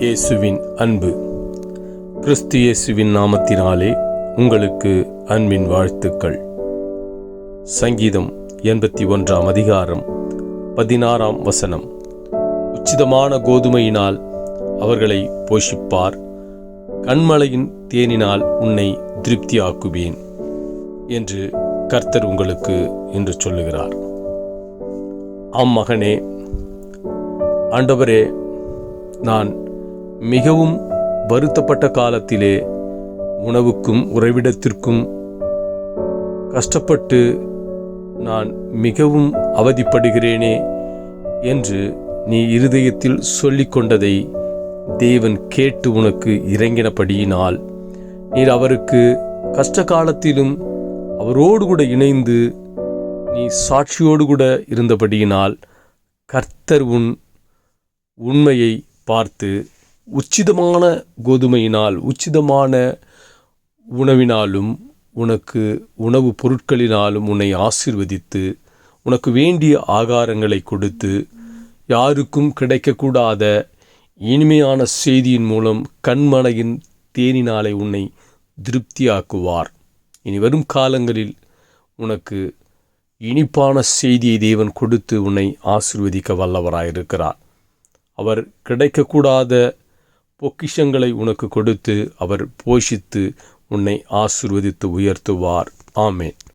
இயேசுவின் அன்பு. கிறிஸ்து இயேசுவின் நாமத்தினாலே உங்களுக்கு அன்பின் வாழ்த்துக்கள். சங்கீதம் எண்பத்தி ஒன்றாம் அதிகாரம் பதினாறாம் வசனம். உச்சிதமான கோதுமையினால் அவர்களை போஷிப்பார். கண்மலையின் தேனினால் உன்னை திருப்தியாக்குவேன் என்று கர்த்தர் உங்களுக்கு என்று சொல்லுகிறார். ஆம் மகனே ஆண்டவரே நான் மிகவும் வருத்தப்பட்ட காலத்திலே உணவுக்கும் உறைவிடத்திற்கும் கஷ்டப்பட்டு நான் மிகவும் அவதிப்படுகிறேனே என்று நீ இருதயத்தில் சொல்லிக்கொண்டதை தேவன் கேட்டு உனக்கு இறங்கினபடியினால் நீர் அவருக்கு கஷ்ட காலத்திலும் அவரோடு கூட இணைந்து நீ சாட்சியோடு கூட இருந்தபடியினால் கர்த்தர் உன் உண்மையை பார்த்து உச்சிதமான கோதுமையினால் உச்சிதமான உணவினாலும் உனக்கு உணவுப் பொருட்களினாலும் உன்னை ஆசிர்வதித்து உனக்கு வேண்டிய ஆகாரங்களை கொடுத்து யாருக்கும் கிடைக்கக்கூடாத இனிமையான செய்தியின் மூலம் கண்மனையின் தேனினாலே உன்னை திருப்தியாக்குவார். இனி வரும் காலங்களில் உனக்கு இனிப்பான செய்தியை தேவன் கொடுத்து உன்னை ஆசிர்வதிக்க வல்லவராயிருக்கிறார். அவர் கிடைக்கக்கூடாத பொக்கிஷங்களை உனக்கு கொடுத்து அவர் போஷித்து உன்னை ஆசிர்வதித்து உயர்த்துவார். ஆமேன்.